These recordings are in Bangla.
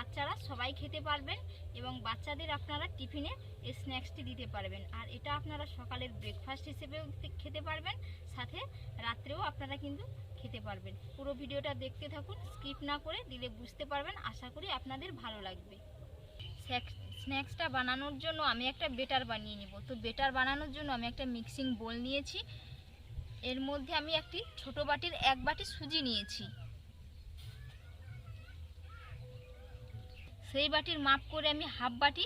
বাচ্চারা সবাই খেতে পারবেন এবং বাচ্চাদের আপনারা টিফিনে এই স্ন্যাক্সটি দিতে পারবেন। আর এটা আপনারা সকালের ব্রেকফাস্ট হিসেবেও খেতে পারবেন, সাথে রাত্রেও আপনারা কিন্তু খেতে পারবেন। পুরো ভিডিওটা দেখতে থাকুন স্কিপ না করে দিলে বুঝতে পারবেন, আশা করি আপনাদের ভালো লাগবে। স্ন্যাক্সটা বানানোর জন্য আমি একটা বেটার বানিয়ে নিব। তো বেটার বানানোর জন্য আমি একটা মিক্সিং বোল নিয়েছি। এর মধ্যে আমি একটি ছোট বাটির এক বাটি সুজি নিয়েছি। সেই বাটির মাপ করে আমি হাফ বাটি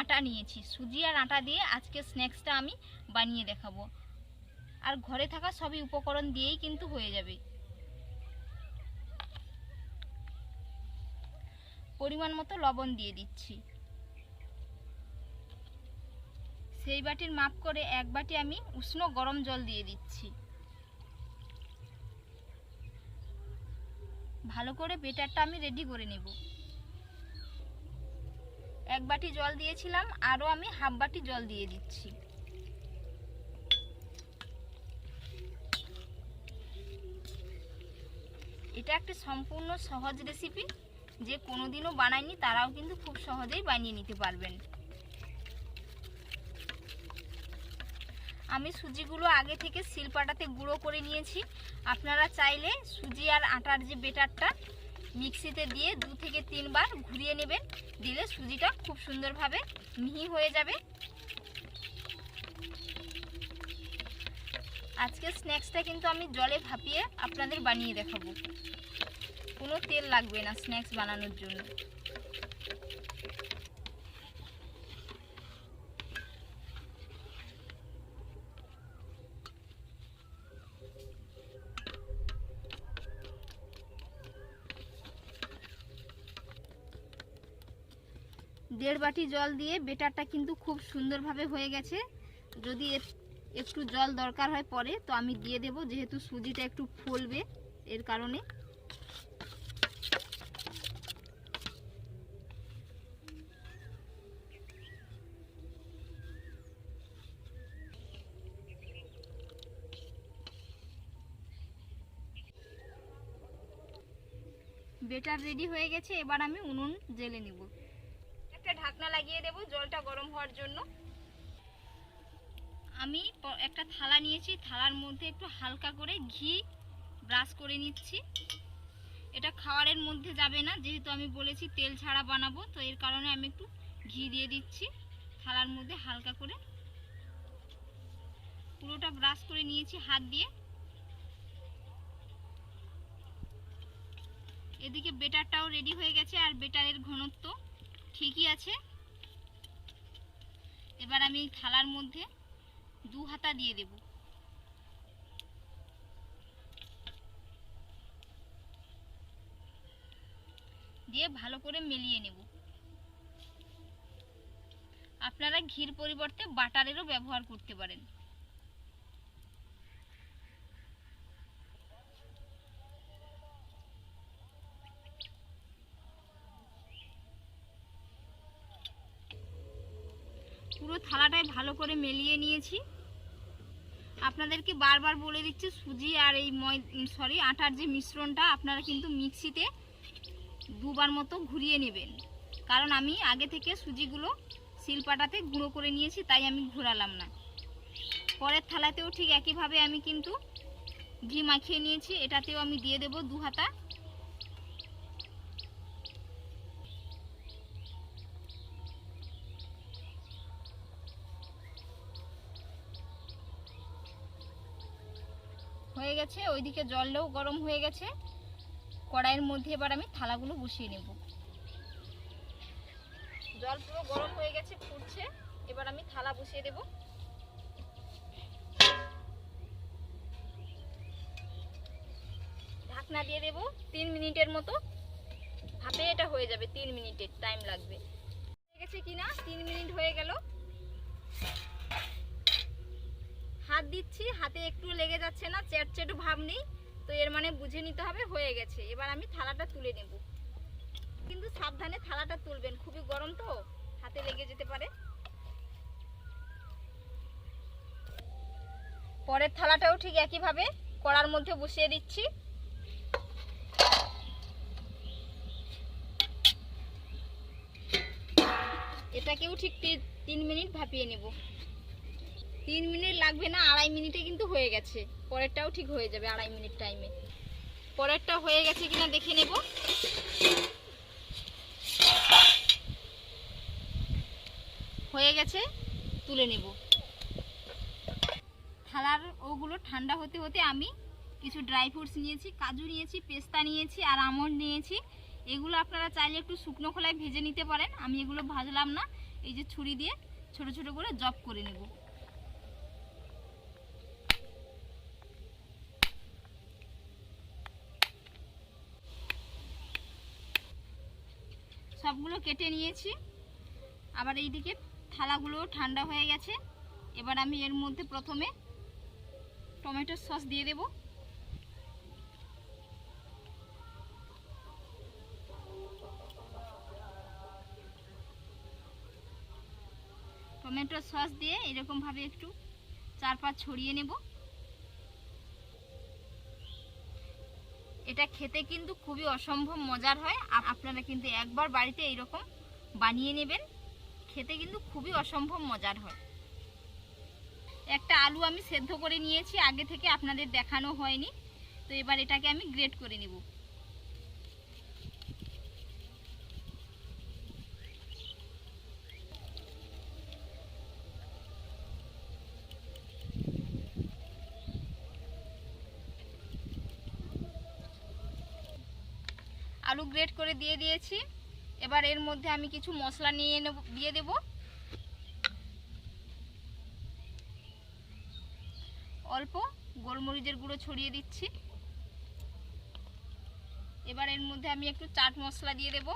আটা নিয়েছি। সুজি আর আটা দিয়ে আজকে স্ন্যাক্সটা আমি বানিয়ে দেখাবো। আর ঘরে থাকা সবই উপকরণ দিয়েই কিন্তু হয়ে যাবে। পরিমাণ মতো লবণ দিয়ে দিচ্ছি। সেই বাটির মাপ করে এক বাটি আমি উষ্ণ গরম জল দিয়ে দিচ্ছি। ভালো করে বেটারটা আমি রেডি করে নেব। এক বাটি জল দিয়েছিলাম, আরও আমি হাফ বাটি জল দিয়ে দিচ্ছি। এটা একটা সম্পূর্ণ সহজ রেসিপি যে কোনোদিনও বানায়নি তারাও কিন্তু খুব সহজেই বানিয়ে নিতে পারবেন। আমি সুজিগুলো আগে থেকে শিলপাটাতে গুঁড়ো করে নিয়েছি। আপনারা চাইলে সুজি আর আটার যে বেটারটা মিক্সিতে দিয়ে দু থেকে তিনবার ঘুরিয়ে নেবেন। দিলে সুজিটা খুব সুন্দরভাবে মিহি হয়ে যাবে। আজকে স্ন্যাক্সটা কিন্তু আমি জলে ভাপিয়ে আপনাদের বানিয়ে দেখাবো। কোনো তেল লাগবে না স্ন্যাক্স বানানোর জন্য। দেড় বাটি জল দিয়ে বেটারটা কিন্তু খুব সুন্দরভাবে হয়ে গেছে। যদি একটু জল দরকার হয় পরে, তো আমি দিয়ে দেব, যেহেতু সুজিটা একটু ফুলবে এর কারণে। বেটার রেডি হয়ে গেছে, এবার আমি উনুন জেলে নিব। লাগিয়ে দেব, জলটা গরম হওয়ার জন্য। আমি একটা থালা নিয়েছি, থালার মধ্যে একটু হালকা করে ঘি ব্রাশ করে নিচ্ছি। এটা খাওয়ারের মধ্যে যাবে না, যেহেতু আমি বলেছি তেল ছাড়া বানাবো, তো এর কারণে আমি একটু ঘি দিয়ে দিচ্ছি। থালার মধ্যে হালকা করে। পুরোটা ব্রাশ করে নিয়েছি হাত দিয়ে। এদিকে বেটারটাও রেডি হয়ে গেছে, আর বেটারের ঘনত্ব ঠিকই আছে। এবার আমি থালার মধ্যে দু হাতা দিয়ে দেব। দিয়ে ভালো করে মেলিয়ে নেব। আপনারা ঘির পরিবর্তে বাটারেরও ব্যবহার করতে পারেন। পুরো থালাটায় ভালো করে মেলিয়ে নিয়েছি। আপনাদেরকে বারবার বলে দিচ্ছি, সুজি আর এই ময় সরি আটার যে মিশ্রণটা, আপনারা কিন্তু মিক্সিতে দুবার মতো ঘুরিয়ে নেবেন। কারণ আমি আগে থেকে সুজিগুলো শিলপাটাতে গুঁড়ো করে নিয়েছি, তাই আমি ঘোরালাম না। পরের থালাতেও ঠিক একইভাবে আমি কিন্তু ঘি মাখিয়ে নিয়েছি, এটাতেও আমি দিয়ে দেব দু হাতা হয়ে গেছে, ওইদিকে জলটাও গরম হয়ে গেছে। কড়াইয়ের মধ্যে এবার আমি থালাগুলো বসিয়ে নেব। জল পুরো গরম হয়ে গেছে, ফুটছে। এবার আমি থালা বসিয়ে দেব। ঢাকনা দিয়ে দেব তিন মিনিটের মতো। ভাপে এটা হয়ে যাবে তিন মিনিটের টাইম লাগবে। হয়ে গেছে কিনা? তিন মিনিট হয়ে গেল। হাত দিচ্ছি, হাতে একটু লেগে যাচ্ছে না, চেটচেটু ভাব নেই, তো এর মানে বুঝে নিতে হবে, হয়ে গেছে। এবার আমি থালাটা তুলে নেব। কিন্তু সাবধানে থালাটা তুলবেন, খুবই গরম তো, হাতে লেগে যেতে পারে। পরের থালাটাও ঠিক একইভাবে কড়ার মধ্যে বসিয়ে দিচ্ছি। এটাকেও ঠিক তিন মিনিট ভাপিয়ে নেব। তিন মিনিট লাগবে না, আড়াই মিনিটে কিন্তু হয়ে গেছে। পরেরটাও ঠিক হয়ে যাবে আড়াই মিনিট টাইমে পরেরটা হয়ে গেছে কিনা দেখে নেব। হয়ে গেছে, তুলে নেব। থালার ওগুলো ঠান্ডা হতে হতে আমি কিছু ড্রাই ফ্রুটস নিয়েছি, কাজু নিয়েছি, পেস্তা নিয়েছি আর আমন্ড নিয়েছি। এগুলো আপনারা চাইলে একটু শুকনো খোলায় ভেজে নিতে পারেন। আমি এগুলো ভাজলাম না, এই যে ছুরি দিয়ে ছোট ছোট করে জব করে নেব। সবগুলো কেটে নিয়েছি। আবার এইদিকে থালাগুলো ঠান্ডা হয়ে গেছে। এবার আমি এর মধ্যে প্রথমে টমেটো সস দিয়ে দেব। টমেটো সস দিয়ে এরকমভাবে একটু চার পাঁচ ছড়িয়ে নেব। এটা খেতে কিন্তু খুবই অসম্ভব মজার হয়। আপনারা কিন্তু একবার বাড়িতে এইরকম বানিয়ে নেবেন। খেতে কিন্তু খুবই অসম্ভব মজার হয়। একটা আলু আমি সেদ্ধ করে নিয়েছি, আগে থেকে আপনাদের দেখানো হয়নি। তো এবার এটাকে আমি গ্রেট করে নেব। আলু গ্রেট করে দিয়ে দিয়েছি। এবার এর মধ্যে আমি কিছু মশলা নিয়ে নেব, দিয়ে দেব। অল্প গোলমরিচের গুঁড়ো ছড়িয়ে দিচ্ছি। এবার এর মধ্যে আমি একটু চাট মশলা দিয়ে দেব।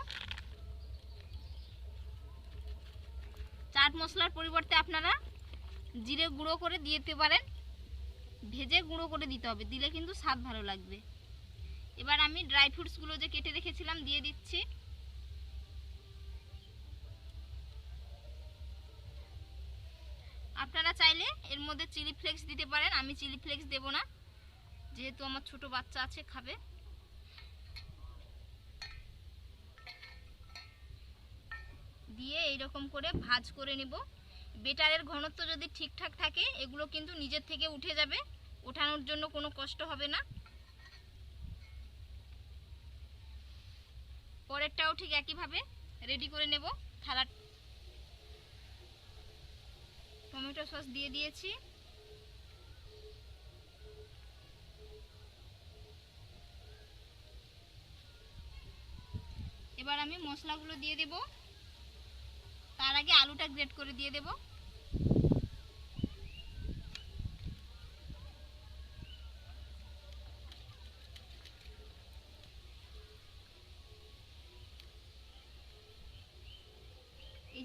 চাট মশলার পরিবর্তে আপনারা জিরে গুঁড়ো করে দিতে পারেন। ভেজে গুঁড়ো করে দিতে হবে, দিলে কিন্তু স্বাদ ভালো লাগবে। এবার আমি ড্রাই ফ্রুটসগুলো যে কেটে রেখেছিলাম দিয়ে দিচ্ছি। আপনারা চাইলে এর মধ্যে চিলি ফ্লেক্স দিতে পারেন, আমি চিলি ফ্লেক্স দেব না। যেহেতু আমার ছোট বাচ্চা আছে, খাবে। দিয়ে এইরকম করে ভাজ করে নেব। বেটারের ঘনত্ব যদি ঠিকঠাক থাকে, এগুলো কিন্তু নিজের থেকে উঠে যাবে। ওঠানোর জন্য কোনো কষ্ট হবে না। পরেরটাও ঠিক একইভাবে রেডি করে নেব। থালা টমেটো সস দিয়ে দিয়েছি। এবার আমি মশলাগুলো দিয়ে দেব। তার আগে আলুটা গ্রেট করে দিয়ে দেব।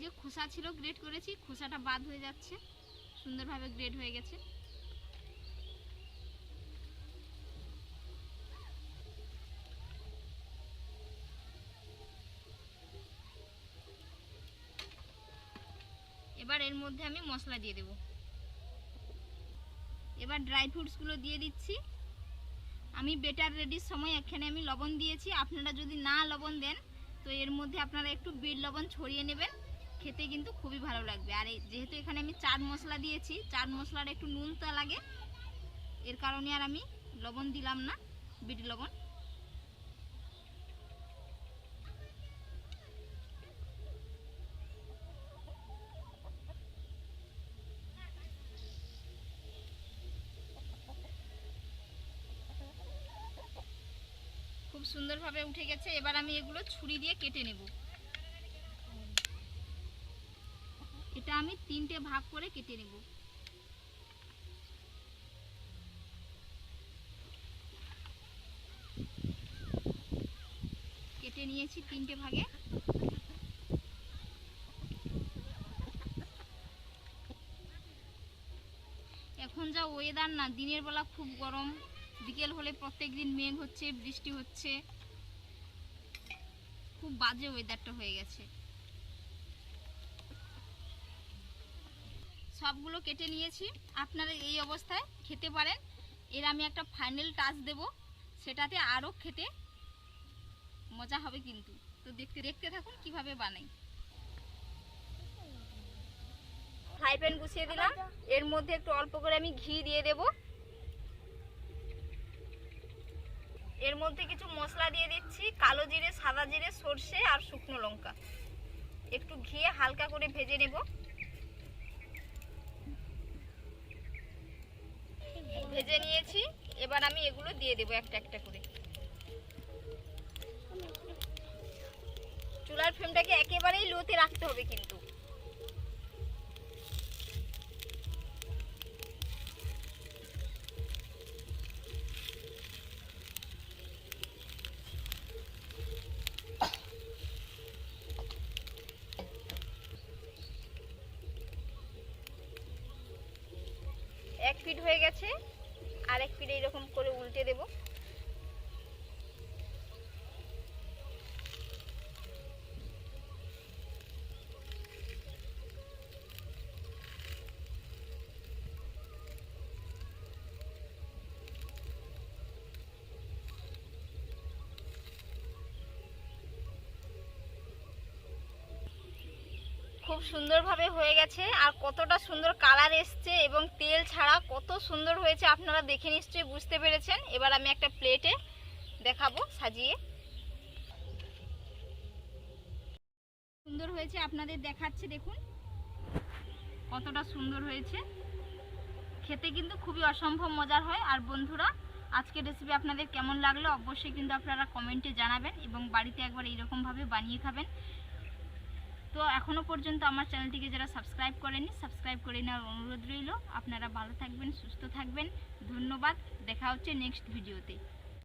যে খোসা ছিল গ্রেট করেছি, খোসাটা বাদ হয়ে যাচ্ছে। সুন্দরভাবে গ্রেড হয়ে গেছে। এবার এর মধ্যে আমি মশলা দিয়ে দেব। এবার ড্রাই ফ্রুটসগুলো দিয়ে দিচ্ছি। আমি বেটার রেডির সময় এখানে আমি লবণ দিয়েছি। আপনারা যদি না লবণ দেন, তো এর মধ্যে আপনারা একটু বিট লবণ ছড়িয়ে নেবেন। খেতে কিন্তু খুবই ভালো লাগবে। আর যেহেতু এখানে আমি চাট মশলা দিয়েছি, চাট মশলার একটু নুনতা লাগে। এর কারণে আর আমি লবণ দিলাম না, বিট লবণ। খুব সুন্দরভাবে উঠে গেছে। এবার আমি এগুলো ছুরি দিয়ে কেটে নেব। এটা আমি তিনটে ভাগ করে কেটে নেব। কেটে নিয়েছি তিনটে ভাগে। এখন যা ওয়েদার না, দিনের বেলা খুব গরম। বিকেল হলে প্রত্যেক দিন মেঘ হচ্ছে, বৃষ্টি হচ্ছে। খুব বাজে ওয়েদারটা হয়ে গেছে। সবগুলো কেটে নিয়েছি। আপনারা এই অবস্থায় খেতে পারেন। এর আমি একটা ফাইনাল টাচ দেব। সেটাতে আরও খেতে মজা হবে কিন্তু। তো দেখতে দেখতে থাকুন কীভাবে বানাই। ফ্রাই প্যান বসিয়ে দিলাম। এর মধ্যে একটু অল্প করে আমি ঘি দিয়ে দেব। এর মধ্যে কিছু মশলা দিয়ে দিচ্ছি। কালো জিরে, সাদা জিরে, সর্ষে আর শুকনো লঙ্কা। একটু ঘিয়ে হালকা করে ভেজে নেব। ভেজে নিয়েছি। এবার আমি এগুলো দিয়ে দেবো একটা একটা করে। চুলার ফ্লেমটাকে একেবারেই লোতে রাখতে হবে কিন্তু। এক হয়ে গেছে। আর এক এরকম এইরকম করে উল্টে দেব। খুব সুন্দরভাবে হয়ে গেছে। আর কতটা সুন্দর কালার এসছে এবং তেল ছাড়া কত সুন্দর হয়েছে আপনারা দেখে নিশ্চয়ই বুঝতে পেরেছেন। এবার আমি একটা প্লেটে দেখাবো সাজিয়ে। সুন্দর হয়েছে, আপনাদের দেখাচ্ছে, দেখুন। কতটা সুন্দর হয়েছে। খেতে কিন্তু খুবই অসম্ভব মজার হয়। আর বন্ধুরা, আজকের রেসিপি আপনাদের কেমন লাগল অবশ্যই কিন্তু আপনারা কমেন্টে জানাবেন এবং বাড়িতে একবার এইরকমভাবে বানিয়ে খাবেন। তো এখনও পর্যন্ত আমার চ্যানেলটিকে যারা সাবস্ক্রাইব করেনি সাবস্ক্রাইব করে নেওয়ার অনুরোধ রইল। আপনারা ভালো থাকবেন, সুস্থ থাকবেন। ধন্যবাদ। দেখা হচ্ছে নেক্সট ভিডিওতে